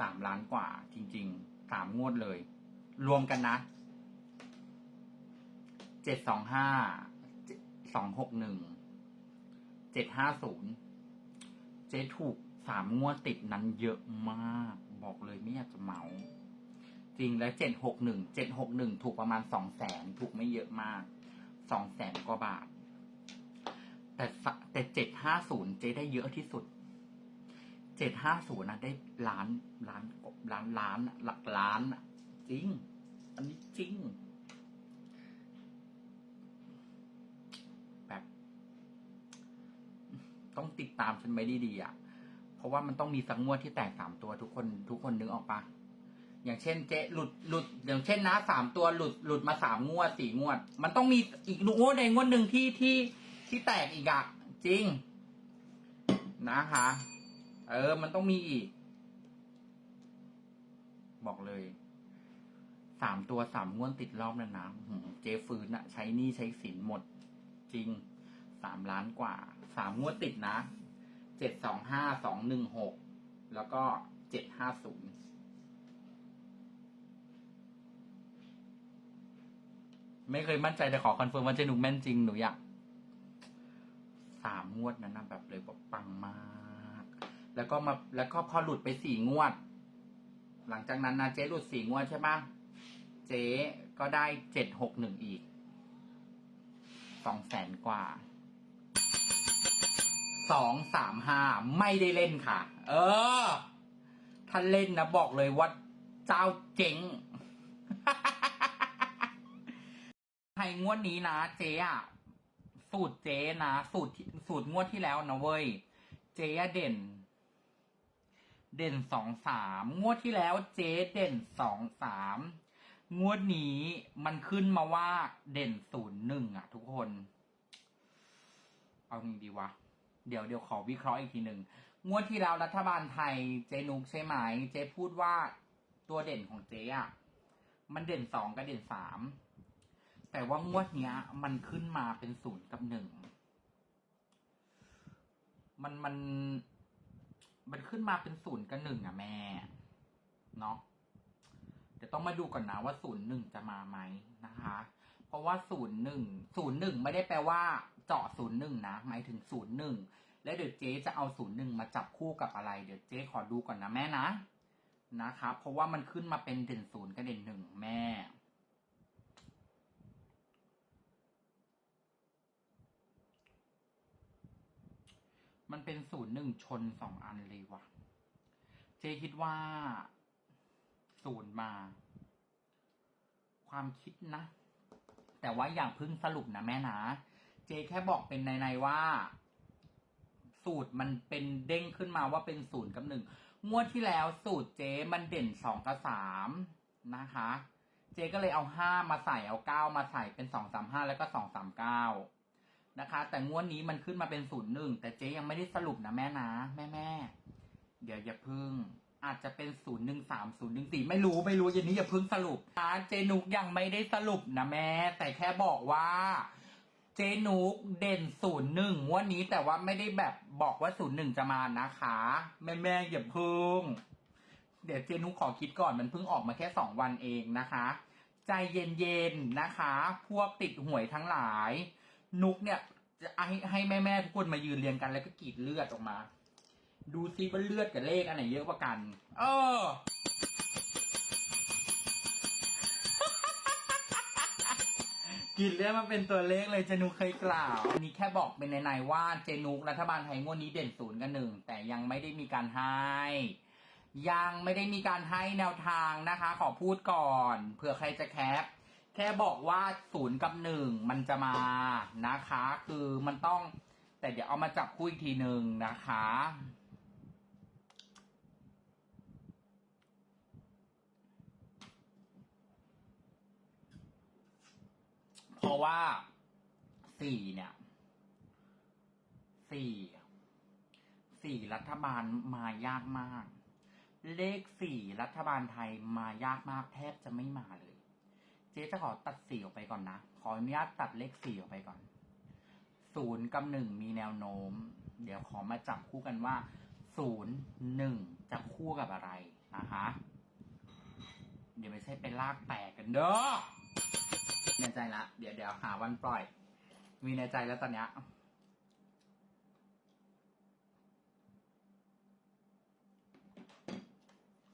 สามล้านกว่า จริงๆสามงวดเลย รวมกันนะเจ็ดสองห้าสองหกหนึ่งเจ็ดห้าศูนย์เจ๊ถูกสามงวดติดนั้นเยอะมาก บอกเลยไม่อยากจะเมา จริงแล้วเจ็ดหกหนึ่งเจ็ดหกหนึ่งถูกประมาณสองแสนถูกไม่เยอะมากสองแสนกว่าบาท แต่แต่เจ็ดห้าศูนย์เจ๊ได้เยอะที่สุด เจ็ดห้าศูนย์นะได้ล้านล้านล้านล้านหลักล้านอะจริง อันนี้จริง แบบ ต้องติดตามฉันไว้ดีๆอะ เพราะว่ามันต้องมีสักงวดที่แตกสามตัวทุกคนทุกคนนึกออกปะอย่างเช่นเจ๊หลุดหลุด อย่างเช่นนะสามตัวหลุดหลุดมาสามงวดสี่งวด มันต้องมีอีกงวดในงวดหนึ่งที่ที่ที่แตกอีกอะจริง นะคะ เออ มันต้องมีอีก บอกเลย สามตัวสามงวดติดรอบแล้วนะเจฟื้นอะใช้หนี้ใช้สินหมด จริง สามล้านกว่า สามงวดติดนะ เจ็ดสองห้าสองหนึ่งหก แล้วก็เจ็ดห้าศูนย์ไม่เคยมั่นใจแต่ขอคอนเฟิร์มว่าเจนุกแม่นจริงหนูอยากสามงวดนั้นนะแบบเลยบอกปังมาก แล้วก็มาแล้วก็พอหลุดไปสี่งวด หลังจากนั้นนะเจ๊หลุดสี่งวดใช่ปะเจ๊ก็ได้เจ็ดหกหนึ่งอีกสองแสนกว่าสองสามห้าไม่ได้เล่นค่ะ เออ ถ้าเล่นนะบอกเลยว่าเจ้าเจ๋งให้งวดนี้นะเจ๊อะสูตรเจ๊นะสูตรสูตรงวดที่แล้วนะเว้ย เจ๊เด่น เด่นสองสามงวดที่แล้วเจ๊เด่นสองสามงวดนี้มันขึ้นมาว่าเด่นศูนย์หนึ่งอะทุกคน เอาไงดีวะ เดี๋ยวเดี๋ยวขอวิเคราะห์อีกทีหนึ่งงวดที่แล้วรัฐบาลไทยเจนุกใช่ไหม เจพูดว่าตัวเด่นของเจอะมันเด่นสองกับเด่นสามแต่ว่างวดเนี้ย มันขึ้นมาเป็นศูนย์กับหนึ่ง มันมัน มันขึ้นมาเป็นศูนย์กับหนึ่งอะแม่เนาะเดี๋ยวต้องมาดูก่อนนะว่าศูนย์หนึ่งจะมาไหมนะคะ เพราะว่าศูนย์หนึ่งศูนย์หนึ่งไม่ได้แปลว่า เจาะศูนย์หนึ่งนะหมายถึงศูนย์หนึ่งแล้วเดี๋ยวเจ๊จะเอาศูนย์หนึ่งมาจับคู่กับอะไร เดี๋ยวเจ๊ขอดูก่อนนะแม่นะนะคะ เพราะว่ามันขึ้นมาเป็นเด่นศูนย์กับเด่นหนึ่งแม่ มันเป็นศูนย์หนึ่งชนสองอันเลยว่ะ เจคิดว่าศูนย์มา ความคิดนะ แต่ว่าอย่างเพึ่งสรุปนะแม่นะ เจแค่บอกเป็นในๆว่า สูตรมันเป็นเด้งขึ้นมาว่าเป็นศูนย์กับหนึ่งงวดที่แล้วสูตรเจมันเด่นสองกับสามนะคะ เจก็เลยเอาห้ามาใส่เอาเก้ามาใส่เป็นสองสามห้าแล้วก็สองสามเก้า นะคะ แต่งวดนี้มันขึ้นมาเป็นศูนย์หนึ่งแต่เจ๊ยังไม่ได้สรุปนะแม่นะแม่แม่เดี๋ยวอย่าพึ่ง อาจจะเป็นศูนย์หนึ่งสามศูนย์หนึ่งสี่ไม่รู้ไม่รู้อย่างนี้อย่าพึ่งสรุปนะเจนุกยังไม่ได้สรุปนะแม่ แต่แค่บอกว่าเจนุกเด่นศูนย์หนึ่งงวดนี้แต่ว่าไม่ได้แบบบอกว่าศูนย์หนึ่งจะมานะคะ แม่แม่อย่าพึ่ง เดี๋ยวเจนุกขอคิดก่อนมันเพิ่งออกมาแค่สองวันเองนะคะ ใจเย็นๆนะคะ พวกติดหวยทั้งหลาย นุกเนี่ยจะให้ให้แม่แม่ๆทุกคนมายืนเรียงกันแล้วก็กรีดเลือดออกมา ดูซิว่าเลือดกับเลขอันไหนเยอะกว่ากัน เออกินเลือดมาเป็นตัวเลขเลยเจนุกเคยกล่าว อันนี้แค่บอกเป็นในๆว่าเจนุกรัฐบาลไทยงวดนี้เด่นศูนย์กับหนึ่งแต่ยังไม่ได้มีการให้ยังไม่ได้มีการให้แนวทางนะคะ ขอพูดก่อนเผื่อใครจะแคป แค่บอกว่าศูนย์กับหนึ่งมันจะมานะคะ คือมันต้อง แต่เดี๋ยวเอามาจับคู่อีกทีหนึ่งนะคะ เพราะว่าสี่เนี่ยสี่สี่รัฐบาลมายากมาก เลขสี่รัฐบาลไทยมายากมากแทบจะไม่มาเลย จ๊จะขอตัดสี่ออกไปก่อนนะ ขออนุญาตตัดเลขสี่ออกไปก่อน ศูนย์กับหนึ่งมีแนวโน้ม เดี๋ยวขอมาจับคู่กันว่าศูนย์หนึ่งจะคู่กับอะไรนะฮะเดี๋ยวไม่ใช่เป็นลากแตกกันเด้อในใจละ เดี๋ยวเดี๋ยวหาวันปล่อย มีในใจแล้วตอนเนี้ย